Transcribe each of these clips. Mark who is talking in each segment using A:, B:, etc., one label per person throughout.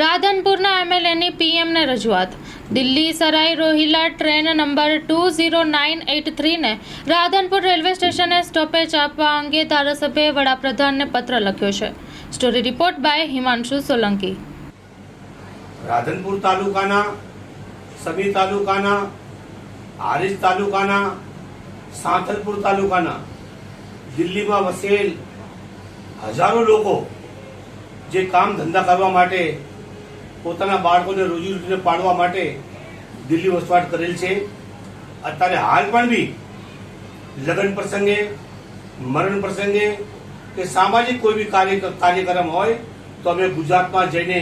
A: રાધનપુરના એમએલએની પીએમને રજૂઆત. Delhi Sarai Rohilla train number two zero nine eight થ્રીને Radhanpur railway સ્ટેશને સ્ટોપેજ આપવા અંગે ધારાસભ્યએ વડાપ્રધાનને પત્ર લખ્યો છે. Story report by Himanshu Solanki.
B: Radhanpur તાલુકાના, સમી તાલુકાના હારીજ તાલુકાના, સાંથલપુર તાલુકાના, દિલ્હીમાં વસેલ હજારો લોકો જે કામ ધંધા કરવા માટે પોતાના બાળકોને રોજીરોટીને પાડવા માટે દિલ્હી વસવાટ કરેલ છે. અત્યારે હાલ પણ બી લગ્ન પ્રસંગે, મરણ પ્રસંગે કે સામાજિક કોઈ બી કાર્ય કાર્યક્રમ હોય, તો અમે ગુજરાતમાં જઈને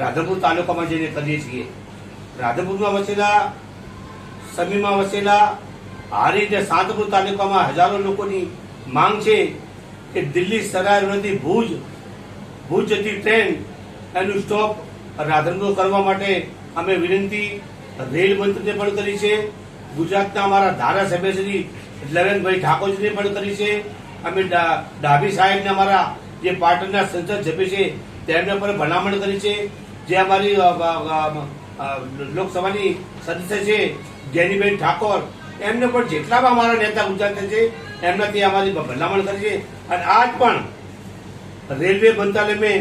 B: રાધનપુર તાલુકામાં જઈને કરીએ છીએ. રાધનપુરમાં વસેલા, સમીમાં વસેલા, આ રીતે સાંતપુર તાલુકામાં હજારો લોકોની માંગ છે કે દિલ્હી સરાય ભુજ ભુજ જતી ટ્રેન એનું સ્ટોપ રાધનપુર કરવા માટે અમે વિનંતી રેલ મંત્રીને પણ કરી છે. ગુજરાતના અમારા ધારાસભ્ય શ્રી લલનભાઈ ઠાકોરજીને પણ કરી છે. અમે ડાભી સાહેબને અમારા જે પાટણના સંસદ સભ્ય છે, તેમને પણ ભલામણ કરી છે. જે અમારી લોકસભાની સદસ્ય છે જેનીબેન ઠાકોર, એમને પણ જેટલા પણ અમારા નેતા ગુજરાતના છે, એમનાથી અમારી ભલામણ કરી છે. અને આજ પણ રેલવે મંત્રાલયમાં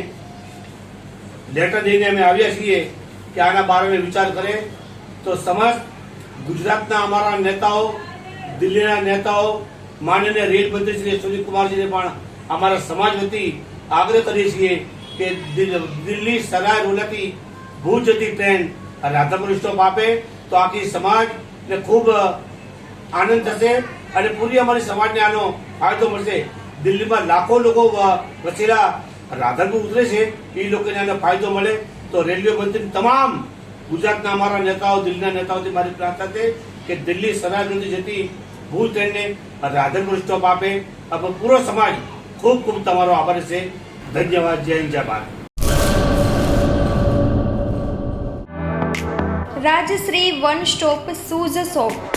B: લેટર દઈને અમે આવ્યા છીએ કે આના બારે વિચાર કરે. તો સમસ્ત ગુજરાતના અમારા નેતાઓ, દિલ્હીના નેતાઓ, માનનીય રેલ મંત્રી શ્રી સુનિલકુમારજીને પણ અમારા સમાજ વતી આગ્રહ કરીએ છીએ કે દિલ- દિલ્હી સરાય રોલાથી ભુજ જતી ટ્રેન રાધાપુર સ્ટોપ આપે તો આખી સમાજને ખૂબ આનંદ થશે અને પૂરી અમારી સમાજને આનો ફાયદો મળશે. દિલ્હીમાં લાખો લોકો વસેલા રાધનપુર ઉતરે છે, એ લોકોને આનો ફાયદો મળે. તો રેલવે મંત્રી તમામ ગુજરાતના અમારા નેતાઓ, દિલ્હીના નેતાઓથી મારી પ્રાર્થના છે કે દિલ્હી સરાયથી જતી ભૂલ ટ્રેનને રાધનપુર સ્ટોપ આપે. આપણો પૂરો સમાજ ખૂબ ખૂબ તમારો આભાર છે. ધન્યવાદ. જય હિન્દ, જય Bharat.
C: Rajshree one stop shoes shop